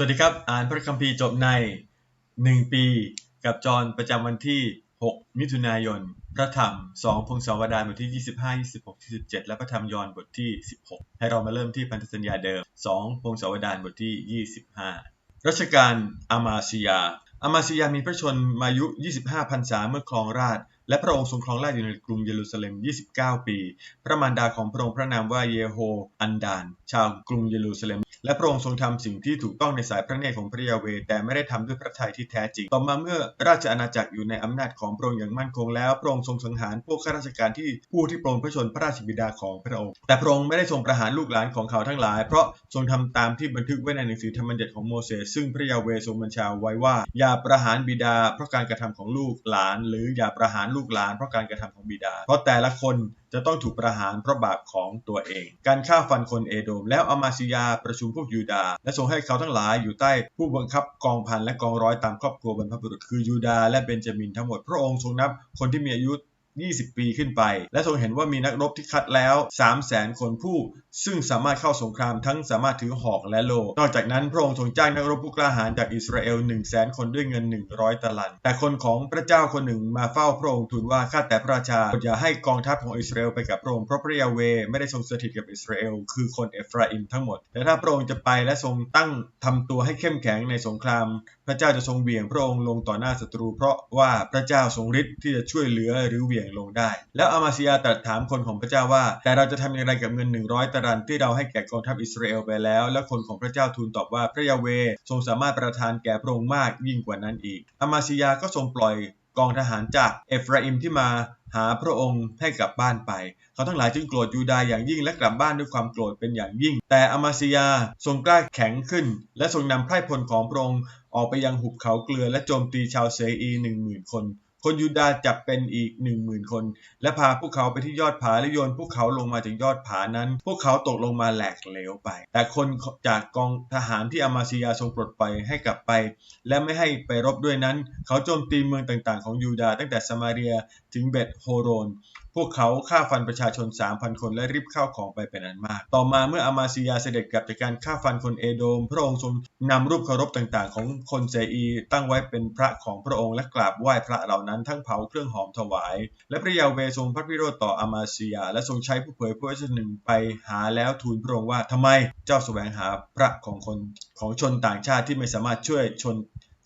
สวัสดีครับ อ่านพระคัมภีร์จบใน 1 ปี กับจอนประจำวันที่ 6 มิถุนายน พระธรรม 2 พงศาวดารบทที่ 25 26 27 และพระธรรมยอห์นบทที่ 16 ให้เรามาเริ่มที่พันธสัญญาเดิม 2 พงศาวดารบทที่ 25 รัชกาลอามาซิยาอามาซิยามีพระชนมายุ 25พรรษาเมื่อครองราช และพระองค์ทรงครองราชอยู่ในกรุงเยรูซาเล็ม 29 ปี พระมารดาของพระองค์พระนามว่าเยโฮอันดาน ชาวกรุงเยรูซาเล็ม และพระองค์ทรงทำสิ่งที่ถูกต้องในสายพระเนตรของพระยาเว แต่ไม่ได้ทำด้วยพระทัยที่แท้จริง ต่อมาเมื่อราชอาณาจักรอยู่ในอำนาจของพระองค์อย่างมั่นคงแล้ว พระองค์ทรงสังหารพวกข้าราชการที่ผู้ที่ปรงพระชนพระราชบิดาของพระองค์ แต่พระองค์ไม่ได้ทรงประหารลูกหลานของเขาทั้งหลาย เพราะทรงทำตามที่บันทึกไว้ในหนังสือธรรมบัญญัติของโมเสส ซึ่งพระยาเวทรงบัญชาไว้ว่า อย่าประหารบิดาเพราะการกระทำของลูกหลาน หรืออย่าประหารลูกหลานเพราะการกระทำของบิดา เพราะแต่ละคนจะต้องถูกประหารเพราะบาปของตัวเอง การฆ่าฟันคนเอโดม แล้วอามาซิยาประชุมพวกยูดา และทรงให้เขาทั้งหลายอยู่ใต้ผู้บังคับกองพันและกองร้อยตามครอบครัวบรรพบุรุษคือยูดาและเบนจามินทั้งหมด พระองค์ทรงนับคนที่มีอายุ 20 ปีขึ้นไป และทรงเห็นว่ามีนักรบที่คัดแล้ว 3 0 0แสนคนผู้ ซึ่งสามารถเข้าสงครามทั้งสามารถถือหอกและโล นอกจากนั้นพระองค์ทรงจ้างนักรบผู้กล้าหาญจากอิสราเอล1 0 0 0 0แสนคนด้วยเงิน 100ตะลัน แต่คนของพระเจ้าคนหนึ่งมาเฝ้าพระองค์ทูลว่าข้าแต่พระราชาอย่าให้กองทัพของอิสราเอลไปกับพระองค์เพราะพระยาเวไม่ได้ทรงสถิตกับอิสราเอลคือคนเอฟราอิมทั้งหมด แต่ถ้าพระองค์จะไปและทรงตั้งทำตัวให้เข้มแข็งในสงคราม พระเจ้าจะทรงเหวี่ยงพระองค์ลงต่อหน้าศัตรู เพราะว่าพระเจ้าทรงฤทธิ์ที่จะช่วยเหลือหรือเหวี่ยงลงได้ แล้วอามาซิยาตรัสถามคนของพระเจ้าว่า แต่เราจะทำอย่างไรกับเงิน 100ตารันที่เราให้แก่กองทัพอิสราเอลไปแล้ว และคนของพระเจ้าทูลตอบว่าพระยาเวทรงสามารถประทานแก่พระองค์มากยิ่งกว่านั้นอีก อามาซิยาก็ทรงปล่อยกองทหารจากเอฟราอิมที่มาหาพระองค์ให้กลับบ้านไป เขาทั้งหลายจึงโกรธยูดาห์อย่างยิ่งและกลับบ้านด้วยความโกรธเป็นอย่างยิ่ง แต่อามาซิยาทรงกล้าแข็งขึ้น และทรงนำไพร่พลของพระองค์ออกไปยังหุบเขาเกลือและโจมตีชาวเซอีหนึ่งหมื่นคน คนยูดาห์จับเป็นอีกหนึ่งหมื่นคน และพาพวกเขาไปที่ยอดผาและโยนพวกเขาลงมาจากยอดผานั้น พวกเขาตกลงมาแหลกเหลวไป แต่คนจากกองทหารที่อามาซียาทรงปลดปล่อยให้กลับไป และไม่ให้ไปรบด้วยนั้น เขาโจมตีเมืองต่างๆของยูดาห์ตั้งแต่สมาเรียถึงเบตโฮโรนพวกเขาฆ่าฟันประชาชน 3,000 คนและรีบเข้าของไปเป็นอันมาก ต่อมาเมื่ออามาซิยาเสด็จกลับจากการฆ่าฟันคนเอโดม พระองค์ทรงนำรูปเคารพต่างๆ ของคนเซอี ตั้งไว้เป็นพระของพระองค์และกราบไหว้พระเหล่านั้นทั้งเผาเครื่องหอมถวาย และพระยาเวทรงพระพิโรธต่ออามาซิยา และทรงใช้ผู้เผยพระวจนะหนึ่งไปหาแล้วทูลพระองค์ว่าทำไมเจ้าแสวงหาพระของคนของชนต่างชาติที่ไม่สามารถช่วยชน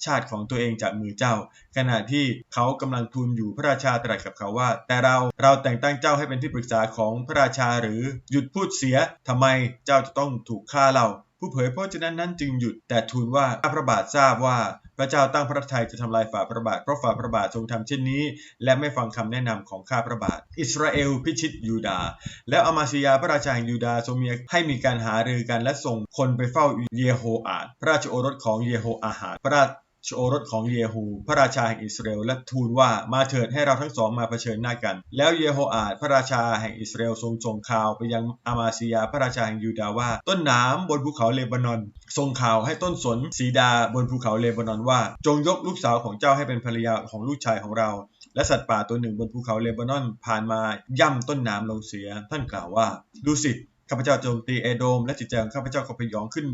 ชาติของตัวเองจากมือเจ้า ขณะที่เขากำลังทูลอยู่พระราชาตรัสกับเขาว่า แต่เราเราแต่งตั้งเจ้าให้เป็นที่ปรึกษาของพระราชาหรือหยุดพูดเสียทำไมเจ้าจะต้องถูกฆ่าเราผู้เผยพระวจนะนั้นจึงหยุดแต่ทูลว่าข้าพระบาททราบว่าพระเจ้าตั้งพระทัยจะทำลายฝ่าพระบาทเพราะฝ่าพระบาททรงทำเช่นนี้ และไม่ฟังคำแนะนำของข้าพระบาท อิสราเอลพิชิตยูดาห์แล้วอามาซิยาพระราชาแห่งยูดาห์ทรงมีให้มีการหารือกันและส่งคนไปเฝ้าเยโฮอาดพระราชโอรสของเยโฮอาหาดพระ ราชโอรสของเยโฮพระราชาแห่งอิสราเอลและทูลว่ามาเถิดให้เราทั้งสองมาเผชิญหน้ากัน แล้วเยโฮอาดพระราชาแห่งอิสราเอลทรงส่งข่าวไปยังอามาซิยาพระราชาแห่งยูดาห์ว่า ต้นนามบนภูเขาเลบานอนส่งข่าวให้ต้นสนสีดาบนภูเขาเลบานอนว่า จงยกลูกสาวของเจ้าให้เป็นภรรยาของลูกชายของเรา และสัตว์ป่าตัวหนึ่งบนภูเขาเลบานอน ผ่านมาย่ำต้นนามลงเสียท่านกล่าวว่าดูสิข้าพเจ้าโจมตีเอโดมและจิตใจของข้าพเจ้าก็พยองขึ้น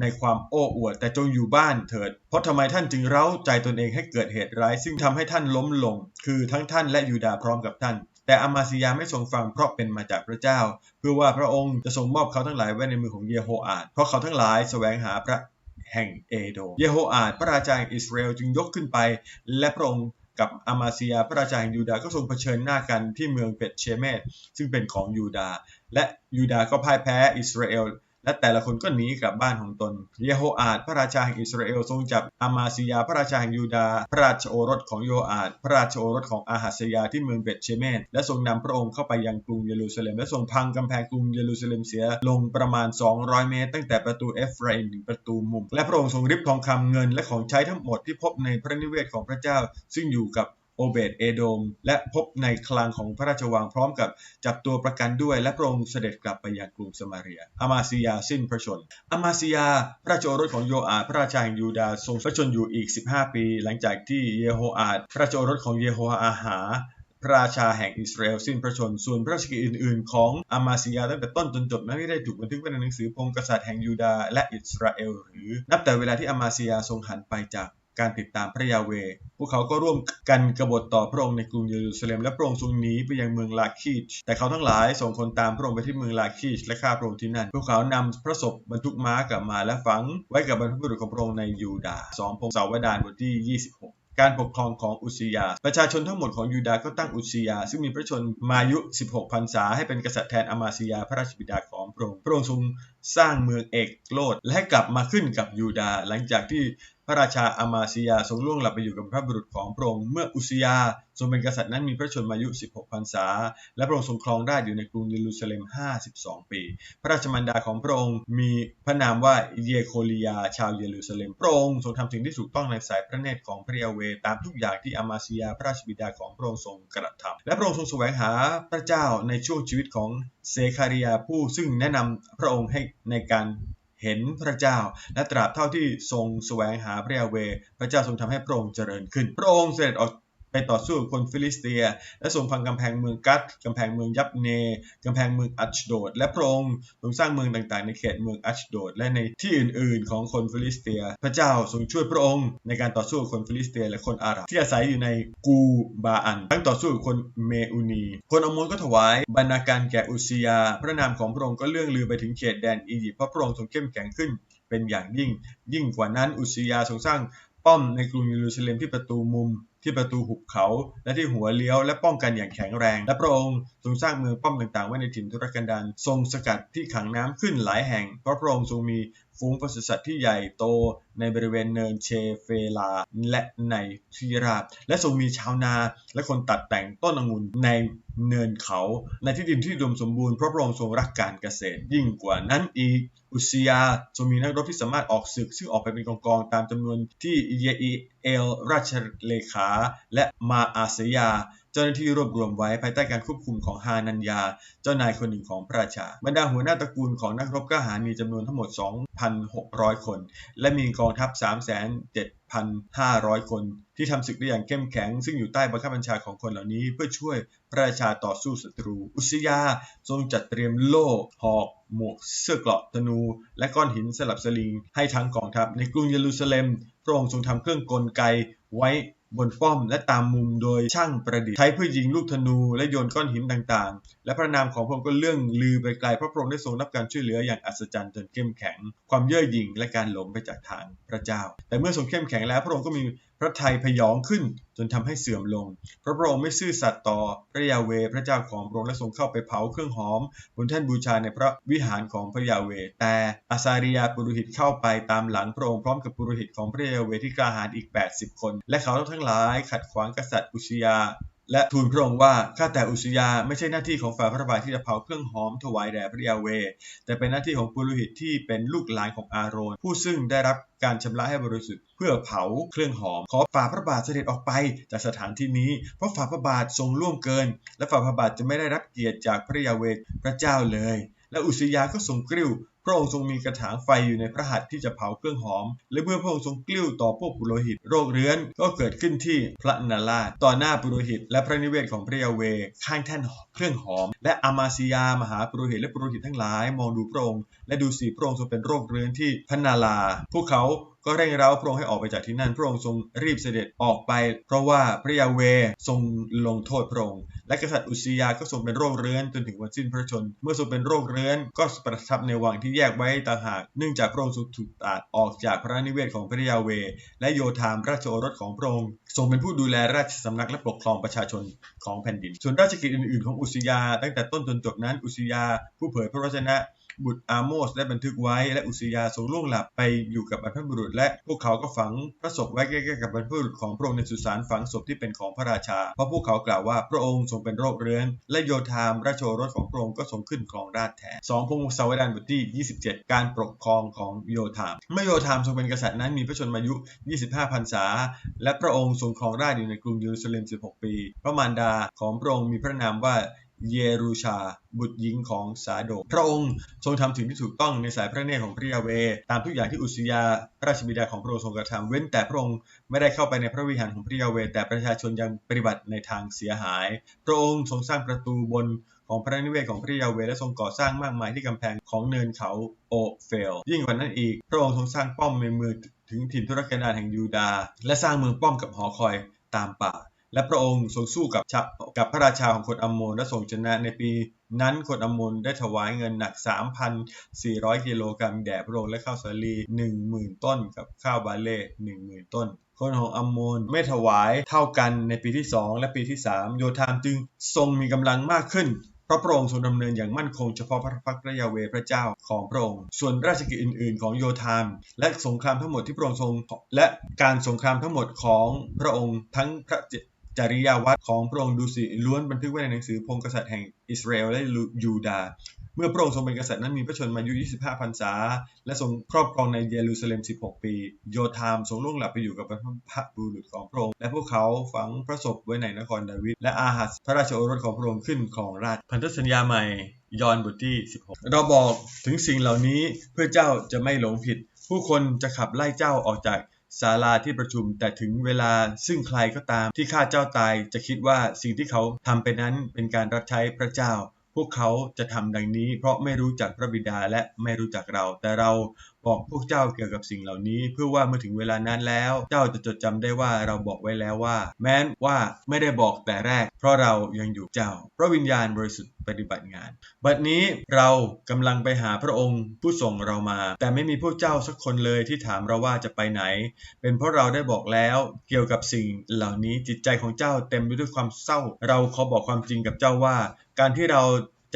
ในความโอ้อวดแต่จงอยู่บ้านเถิด เพราะทำไมท่านจึงเร้าใจตนเองให้เกิดเหตุร้าย ซึ่งทำให้ท่านล้มลง คือทั้งท่านและยูดาพร้อมกับท่าน แต่อามาซิยาไม่ทรงฟังเพราะเป็นมาจากพระเจ้า เพื่อว่าพระองค์จะทรงมอบเขาทั้งหลายไว้ในมือของเยโฮอาดเพราะเขาทั้งหลายแสวงหาพระแห่งเอโดเยโฮอาดพระราชาแห่งอิสราเอลจึงยกขึ้นไป และพระองค์กับอามาซิยาพระราชาแห่งยูดาก็ทรงเผชิญหน้ากันที่เมืองเบตเชเมสซึ่งเป็นของยูดาและยูดาก็พ่ายแพ้อิสราเอล และแต่ละคนก็หนีกลับบ้านของตน เยโฮอาดพระราชาแห่งอิสราเอลทรงจับอามาซิยาพระราชาแห่งยูดาห์พระราชโอรสของโยอาดพระราชโอรสของอาหัสยาที่เมืองเบตเชเมสและทรงนำพระองค์เข้าไปยังกรุงเยรูซาเล็ม และทรงพังกำแพงกรุงเยรูซาเล็มเสียลงประมาณ 200 เมตร ตั้งแต่ประตูเอฟราอิมถึงประตูมุม และพระองค์ทรงริบทองคำเงินและของใช้ทั้งหมดที่พบในพระนิเวศของพระเจ้า ซึ่งอยู่กับ โอเบดเอโดม และพบในคลังของพระราชวังพร้อมกับจับตัวประกันด้วยและพระองค์เสด็จกลับไปยังกรุงสมาเรีย อามาซิยาสิ้นพระชน อามาซิยา พระราชโอรสของโยอาดพระราชาแห่งยูดาห์ทรงพระชนอยู่อีก 15 ปี หลังจากที่เยโฮอาดพระราชโอรสของเยโฮอาหาพระราชาแห่งอิสราเอลสิ้นพระชน ส่วนพระราชกิจอื่น ๆ ของอามาซิยาตั้งแต่ต้นจนจบนั้นไม่ได้ถูกบันทึกไว้ในหนังสือพงศ์กษัตริย์แห่งยูดาห์และอิสราเอลหรือ นับแต่เวลาที่อามาซิยาทรงหันไปจาก การติดตามพระยาเว พวกเขาก็ร่วมกันกบฏต่อพระองค์ในกรุงเยรูซาเล็มและพระองค์ทรงหนีไปยังเมืองลาคิชแต่เขาทั้งหลายส่งคนตามพระองค์ไปที่เมืองลาคิชและฆ่าพระองค์ที่นั่น พวกเขานำพระศพบรรทุกม้ากลับมาและฝังไว้กับบรรพบุรุษของพระองค์ในยูดาห์สองพงศาวดารบทที่ 26การปกครองของอุสยา ประชาชนทั้งหมดของยูดาห์ก็ตั้งอุสยา ซึ่งมีพระชนมายุ 16 พรรษา ให้เป็นกษัตริย์แทนอามาซิยาพระราชบิดาของพระองค์ พระองค์ทรงสร้างเมืองเอกโลดและให้กลับมาขึ้นกับยูดาห์หลังจากที่ พระราชาอามาซิยาทรงล่วงหลับไปอยู่กับพระบุรุษของพระองค์เมื่ออุสยาทรงเป็นกษัตริย์นั้นมีพระชนมายุ 16 พรรษา และพระองค์ทรงครองราชอยู่ในกรุงเยรูซาเล็ม 52 ปี พระราชมารดาของพระองค์มีพระนามว่าเยโคลียาชาวเยรูซาเล็ม พระองค์ทรงทำสิ่งที่ถูกต้องในสายพระเนตรของพระเยเวตามทุกอย่างที่อามาซิยาพระราชบิดาของพระองค์ทรงกระทำและพระองค์ทรงแสวงหาพระเจ้าในช่วงชีวิตของเซคาริยาผู้ซึ่งแนะนำพระองค์ให้ในการ เห็นพระเจ้า และตราบเท่าที่ทรงแสวงหาพระยาเว พระเจ้าทรงทำให้พระองค์เจริญขึ้น พระองค์เสด็จออก ไปต่อสู้กับคนฟิลิสเตีย และทรงพังกำแพงเมืองกัดกำแพงเมืองยับเนกำแพงเมืองอัชโดด และพระองค์ทรงสร้างเมืองต่างๆ ในเขตเมืองอัชโดด และในที่อื่นๆ ของคนฟิลิสเตีย พระเจ้าทรงช่วยพระองค์ในการต่อสู้กับคนฟิลิสเตีย และคนอาหรับที่อาศัยอยู่ในกูบาอันทั้งต่อสู้กับคนเมอูนี คนอมนก็ถวายบรรณาการแก่อุสยา พระนามของพระองค์ก็เลื่องลือไปถึงเขตแดนอียิปต์เพราะพระองค์ทรงเข้มแข็งขึ้นเป็นอย่างยิ่ง ยิ่งกว่านั้นอุสยาทรงสร้างป้อมในกรุงเยรูซาเล็มที่ประตูมุม ที่ประตูหุบเขา และที่หัวเลี้ยว และป้องกันอย่างแข็งแรง และพระองค์ทรงสร้างเมืองป้อมต่างๆ ไว้ในถิ่นทุรกันดารทรงสกัดที่ขังน้ำขึ้นหลายแห่งเพราะพระองค์ทรงมี ฝูงปศุสัตว์ที่ใหญ่โตในบริเวณเนินเชเฟลา และในทีราบและทรงมีชาวนา และคนตัดแต่งต้นองุ่นในเนินเขา ในที่ดินที่อุดมสมบูรณ์เพราะพระองค์ทรงรักการเกษตรยิ่งกว่านั้นอีก อุสยาทรงมีนักรบที่สามารถออกศึก ซึ่งออกไปเป็นกองๆตามจำนวนที่เยอีเอลราชเลขา และมาอาเซยา เจ้าหน้าที่รวบรวมไว้ภายใต้การควบคุมของฮานัญญา เจ้านายคนหนึ่งของพระราชา บรรดาหัวหน้าตระกูลของนักรบกล้าหาญมีจำนวนทั้งหมด 2,600 คน และมีกองทัพ 3,7500 คน ที่ทำศึกได้อย่างเข้มแข็ง ซึ่งอยู่ใต้บังคับบัญชาของคนเหล่านี้ เพื่อช่วยพระราชาต่อสู้ศัตรู อุสยาทรงจัดเตรียมโล่หอกหมวกเสื้อเกราะธนู และก้อนหินสลับสลิง ให้ทั้งกองทัพในกรุงเยรูซาเล็มพระองค์ทรงทำเครื่องกลไกไว้ บนป้อมและตามมุมโดยช่างประดิษฐ์ใช้เพื่อยิงลูกธนูและโยนก้อนหินต่างๆ และพระนามของพระองค์ก็เลื่องลือไปไกลเพราะพระองค์ได้ทรงรับการช่วยเหลืออย่างอัศจรรย์จนเข้มแข็ง ความเย่อหยิ่งและการหลงไปจากทางพระเจ้า แต่เมื่อทรงเข้มแข็งแล้วพระองค์ก็มีพระทัยพยองขึ้นจนทำให้เสื่อมลง พระพระองค์ไม่ซื่อสัตย์ต่อพระยาเวพระเจ้าของพระองค์และทรงเข้าไปเผาเครื่องหอม บนแท่นบูชาในพระวิหารของพระยาเว แต่อาซาริยาปุโรหิตเข้าไปตามหลังพระองค์พร้อมกับปุโรหิตของพระยาเวที่กล้าหาญอีก 80 คน และเขาทั้งหลายขัดขวางกษัตริย์อุชยา และทูลพระองค์ว่าข้าแต่อุสยาไม่ใช่หน้าที่ของฝ่าพระบาทที่จะเผาเครื่องหอมถวายแด่พระยาเว แต่เป็นหน้าที่ของปุโรหิตที่เป็นลูกหลานของอาโรน ผู้ซึ่งได้รับการชำระให้บริสุทธิ์ เพื่อเผาเครื่องหอม ขอฝ่าพระบาทเสด็จออกไปจากสถานที่นี้ เพราะฝ่าพระบาททรงล่วงเกิน และฝ่าพระบาทจะไม่ได้รับเกียรติจากพระยาเวพระเจ้าเลย และอุสยาก็ทรงกริ้ว พระองค์ทรงมีกระถางไฟอยู่ในพระหัตถ์ที่จะเผาเครื่องหอม และเมื่อพระองค์ทรงกลิ้วต่อพวกปุโรหิต โรคเรื้อนก็เกิดขึ้นที่พระนาราชต่อหน้าปุโรหิต และพระนิเวศของพระยาเวข้างแท่นเครื่องหอม และอามาซิยามหาปุโรหิตและปุโรหิตทั้งหลายมองดูพระองค์และดูสิพระองค์ทรงเป็นโรคเรื้อนที่พระนาราพวกเขา ก็เร่งเร้าพระองค์ให้ออกไปจากที่นั่น พระองค์ทรงรีบเสด็จออกไป เพราะว่าพระยาเวทรงลงโทษพระองค์ และกษัตริย์อุสยาก็ทรงเป็นโรคเรื้อนจนถึงวันสิ้นพระชนม์เมื่อทรงเป็นโรคเรื้อนก็ประทับในวังที่แยกไว้ต่างหาก เนื่องจากพระองค์ทรงถูกตัดออกจากพระนิเวศของพระยาเว และโยธามราชโอรสของพระองค์ ทรงเป็นผู้ดูแลราชสำนักและปกครองประชาชนของแผ่นดิน ส่วนราชกิจอื่นๆของอุสยา ตั้งแต่ต้นจนจบนั้นอุสยาผู้เผยพระวจนะ บุตรอาโมสได้บันทึกไว้ และอุสยาทรงล่วงหลับไปอยู่กับบรรพบุรุษ และพวกเขาก็ฝังพระศพไว้ใกล้ๆกับบรรพบุรุษของพระองค์ในสุสานฝังศพที่เป็นของพระราชา เพราะพวกเขากล่าวว่าพระองค์ทรงเป็นโรคเรื้อนและโยธามราชโอรสของพระองค์ก็ทรงขึ้นครองราชแทนสองพงศาวดารบทที่ 27 การปกครองของโยธามเมื่อโยธามทรงเป็นกษัตริย์นั้นมีพระชนมายุ 25พรรษา และพระองค์ทรงครองราชย์อยู่ในกรุงเยรูซาเล็ม 16 ปี พระมารดาของพระองค์มีพระนามว่า เยรูชา บุตรหญิงของซาโดพระองค์ทรงทำสิ่งที่ถูกต้องในสายพระเนตรของพระยาเว ตามทุกอย่างที่อุสยาราชบิดาของพระองค์ทรงกระทำเว้นแต่พระองค์ไม่ได้เข้าไปในพระวิหารของพระยาเว แต่ประชาชนยังปฏิบัติในทางเสียหาย พระองค์ทรงสร้างประตูบนของพระนิเวศของพระยาเวและทรงก่อสร้างมากมายที่กำแพงของเนินเขาโอเฟล ยิ่งกว่านั้นอีก พระองค์ทรงสร้างป้อมในเมืองถึงถิ่นทุรกันดารแห่งยูดาห์และสร้างเมืองป้อมกับหอคอยตามป่า และพระองค์ทรงสู้กับกับพระราชาของคนอัมโมนและทรงชนะในปีนั้นคนอัมโมนได้ถวายเงินหนัก 3,400 กิโลกรัมแด่พระองค์และข้าวสาลี 10,000 ต้นกับข้าวบาเล่10,000 ต้น คนของอัมโมนไม่ถวายเท่ากันในปีที่ 2 และปีที่ 3 โยธามจึงทรงมีกำลังมากขึ้นเพราะพระองค์ทรงดำเนินอย่างมั่นคงเฉพาะพระพักตร์พระยาเวพระเจ้าของพระองค์ ส่วนราชกิจอื่น ๆ ของโยธาม และสงครามทั้งหมดที่พระองค์ทรงและการสงครามทั้งหมดของพระองค์ทั้งพระ จริยาวัดของพระองค์ดูสิล้วนบันทึกไว้ในหนังสือพงกษัตริย์แห่งอิสราเอลและยูดาห์เมื่อพระองค์ทรงเป็นกษัตริย์นั้นมีพระชนมายุ 25พรรษา และทรงครอบครองในเยรูซาเล็ม 16 ปี โยธามทรงล่วงหลับไปอยู่กับพระบุรุษของพระองค์ และพวกเขาฝังพระศพไว้ในนครดาวิด และอาหัสพระราชโอรสของพระองค์ขึ้นของราชพันธสัญญาใหม่ ยอห์นบทที่ 16 เราบอกถึงสิ่งเหล่านี้เพื่อเจ้าจะไม่หลงผิด ผู้คนจะขับไล่เจ้าออกจาก ศาลาที่ประชุม แต่ถึงเวลาซึ่งใครก็ตามที่ฆ่าเจ้าตายจะคิดว่าสิ่งที่เขาทำไปนั้นเป็นการรับใช้พระเจ้า พวกเขาจะทำดังนี้ เพราะไม่รู้จักพระบิดาและไม่รู้จักเรา แต่เราบอกพวกเจ้าเกี่ยวกับสิ่งเหล่านี้ เพื่อว่าเมื่อถึงเวลานั้นแล้ว เจ้าจะจดจำได้ว่าเราบอกไว้แล้วว่า แม้นว่าไม่ได้บอกแต่แรก เพราะเรายังอยู่เจ้า พระวิญญาณบริสุทธิ์ปฏิบัติงาน บัดนี้เรากำลังไปหาพระองค์ผู้ส่งเรามา แต่ไม่มีพวกเจ้าสักคนเลยที่ถามเราว่าจะไปไหน เป็นเพราะเราได้บอกแล้วเกี่ยวกับสิ่งเหล่านี้จิตใจของเจ้าเต็มไปด้วยความเศร้า เราขอบอกความจริงกับเจ้าว่า การที่เรา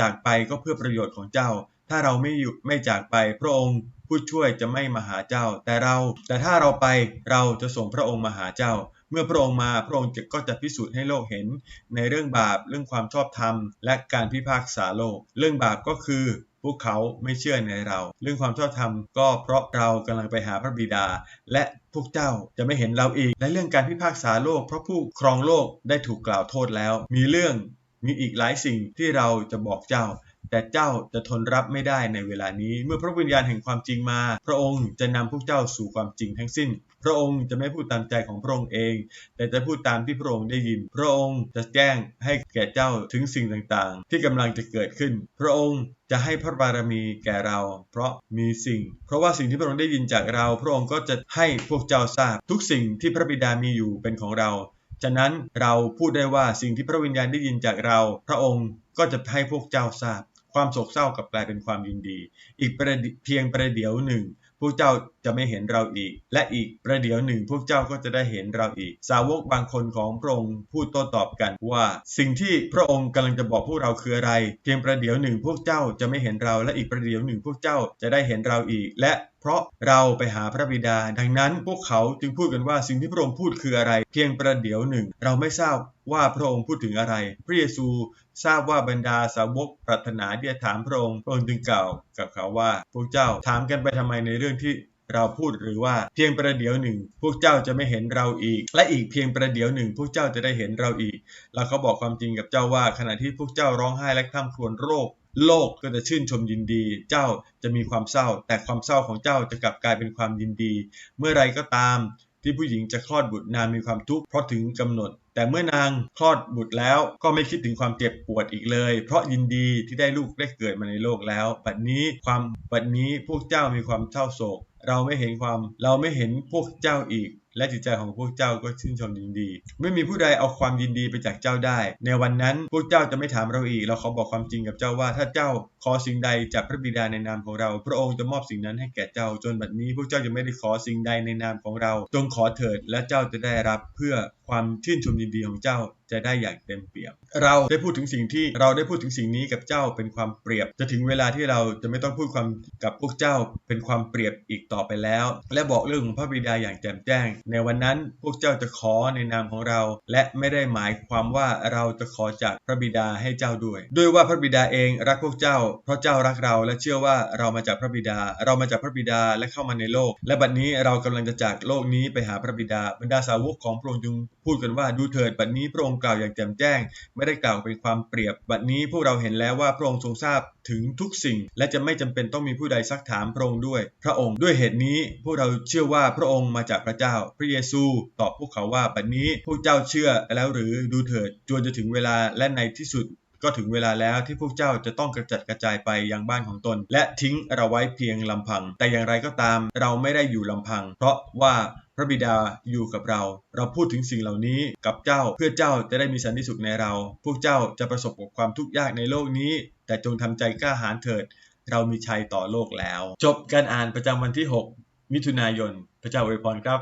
จากไปก็เพื่อประโยชน์ของเจ้า ถ้าเราไม่อยู่ไม่จากไปพระองค์ผู้ช่วยจะไม่มาหาเจ้า แต่เรา แต่ถ้าเราไปเราจะส่งพระองค์มาหาเจ้า เมื่อพระองค์มาพระองค์ก็จะพิสูจน์ให้โลกเห็น ในเรื่องบาปเรื่องความชอบธรรม และการพิพากษาโลก เรื่องบาปก็คือพวกเขาไม่เชื่อในเรา เรื่องความชอบธรรมก็เพราะเรากำลังไปหาพระบิดา และพวกเจ้าจะไม่เห็นเราอีก และเรื่องการพิพากษาโลกเพราะผู้ครองโลกได้ถูกกล่าวโทษแล้ว มีเรื่อง มีอีกหลายสิ่งที่เราจะบอกเจ้า แต่เจ้าจะทนรับไม่ได้ในเวลานี้ เมื่อพระวิญญาณแห่งความจริงมา พระองค์จะนำพวกเจ้าสู่ความจริงทั้งสิ้น พระองค์จะไม่พูดตามใจของพระองค์เอง แต่จะพูดตามที่พระองค์ได้ยิน พระองค์จะแจ้งให้แก่เจ้าถึงสิ่งต่างๆ ที่กำลังจะเกิดขึ้น พระองค์จะให้พระบารมีแก่เรา เพราะมีสิ่ง เพราะว่าสิ่งที่พระองค์ได้ยินจากเรา พระองค์ก็จะให้พวกเจ้าทราบ ทุกสิ่งที่พระบิดามีอยู่เป็นของเรา ฉะนั้นเราพูดได้ว่าสิ่งที่พระวิญญาณได้ยินจากเรา พระองค์ก็จะให้พวกเจ้าทราบ ความโศกเศร้ากับกลายเป็นความยินดี อีกประเพียงประเดี๋ยวหนึ่งพวกเจ้าจะไม่เห็นเราอีก และอีกประเดี๋ยวหนึ่งพวกเจ้าก็จะได้เห็นเราอีก สาวกบางคนของพระองค์พูดโต้ตอบกันว่า สิ่งที่พระองค์กำลังจะบอกพวกเราคืออะไร เพียงประเดี๋ยวหนึ่งพวกเจ้าจะไม่เห็นเรา และอีกประเดี๋ยวหนึ่งพวกเจ้าจะได้เห็นเราอีก และเพราะเราไปหาพระบิดา ดังนั้นพวกเขาจึงพูดกันว่าสิ่งที่พระองค์พูดคืออะไร เพียงประเดี๋ยวหนึ่ง เราไม่ทราบว่าพระองค์พูดถึงอะไร พระเยซูทราบว่าบรรดาสาวกปรารถนาที่จะถามพระองค์พระองค์จึงกล่าวกับเขาว่า พวกเจ้าถามกันไปทำไมในเรื่องที่เราพูดหรือว่าเพียงประเดี๋ยวหนึ่ง พวกเจ้าจะไม่เห็นเราอีก และอีกเพียงประเดี๋ยวหนึ่ง พวกเจ้าจะได้เห็นเราอีกเราเขาบอกความจริงกับเจ้าว่า ขณะที่พวกเจ้าร้องไห้และข้ามครวญโรค โลกก็จะชื่นชมยินดี เจ้าจะมีความเศร้า แต่ความเศร้าของเจ้าจะกลับกลายเป็นความยินดี เมื่อไรก็ตามที่ผู้หญิงจะคลอดบุตรนางมีความทุกข์เพราะถึงกำหนด แต่เมื่อนางคลอดบุตรแล้วก็ไม่คิดถึงความเจ็บปวดอีกเลย เพราะยินดีที่ได้ลูกได้เกิดมาในโลกแล้วบัดนี้ความบัดนี้พวกเจ้ามีความเศร้าโศก เราไม่เห็นความเราไม่เห็นพวกเจ้าอีก และจิตใจของพวกเจ้าก็ชื่นชมยินดี ไม่มีผู้ใดเอาความยินดีไปจากเจ้าได้ ในวันนั้นพวกเจ้าจะไม่ถามเราอีก เราขอบอกความจริงกับเจ้าว่า ถ้าเจ้าขอสิ่งใดจากพระบิดาในนามของเรา พระองค์จะมอบสิ่งนั้นให้แก่เจ้าจนบัดนี้ พวกเจ้าจะไม่ได้ขอสิ่งใดในนามของเรา จงขอเถิดและเจ้าจะได้รับเพื่อ ความชื่นชมยินดีของเจ้า จะได้อย่างเต็มเปี่ยม เราได้พูดถึงสิ่งที่เราได้พูดถึงสิ่งนี้กับเจ้าเป็นความเปรียบ จะถึงเวลาที่เราจะไม่ต้องพูดความกับพวกเจ้าเป็นความเปรียบอีกต่อไปแล้ว และบอกเรื่องของพระบิดาอย่างแจ่มแจ้ง ในวันนั้นพวกเจ้าจะขอในนามของเรา และไม่ได้หมายความว่าเราจะขอจากพระบิดาให้เจ้าด้วย ด้วยว่าพระบิดาเองรักพวกเจ้า เพราะเจ้ารักเราและเชื่อว่าเรามาจากพระบิดา เรามาจากพระบิดาและเข้ามาในโลก และบัดนี้เรากำลังจะจากโลกนี้ไปหาพระบิดาบรรดาสาวกของพระองค์จึงพูดกันว่าดูเถิดบัดนี้พระองค์กล่าวอย่างแจ่มแจ้ง ไม่ได้กล่าวเป็นความเปรียบ บัดนี้พวกเราเห็นแล้วว่าพระองค์ทรงทราบถึงทุกสิ่ง และจะไม่จำเป็นต้องมีผู้ใดซักถามพระองค์ด้วย พระองค์ด้วยเหตุนี้พวกเราเชื่อว่าพระองค์มาจากพระเจ้า พระเยซูตอบพวกเขาว่าบัดนี้พวกเจ้าเชื่อแล้วหรือดูเถิดจวนจะถึงเวลาและในที่สุด ก็ถึงเวลาแล้วที่พวกเจ้าจะต้องกระจัดกระจายไปยังบ้านของตน และทิ้งเราไว้เพียงลำพัง แต่อย่างไรก็ตามเราไม่ได้อยู่ลำพัง เพราะว่าพระบิดาอยู่กับเรา เราพูดถึงสิ่งเหล่านี้กับเจ้าเพื่อเจ้าจะได้มีสันติสุขในเรา พวกเจ้าจะประสบกับความทุกข์ยากในโลกนี้ แต่จงทำใจกล้าหาญเถิด เรามีชัยต่อโลกแล้ว จบการอ่านประจำวันที่ 6 มิถุนายน พระเจ้าอวยพรครับ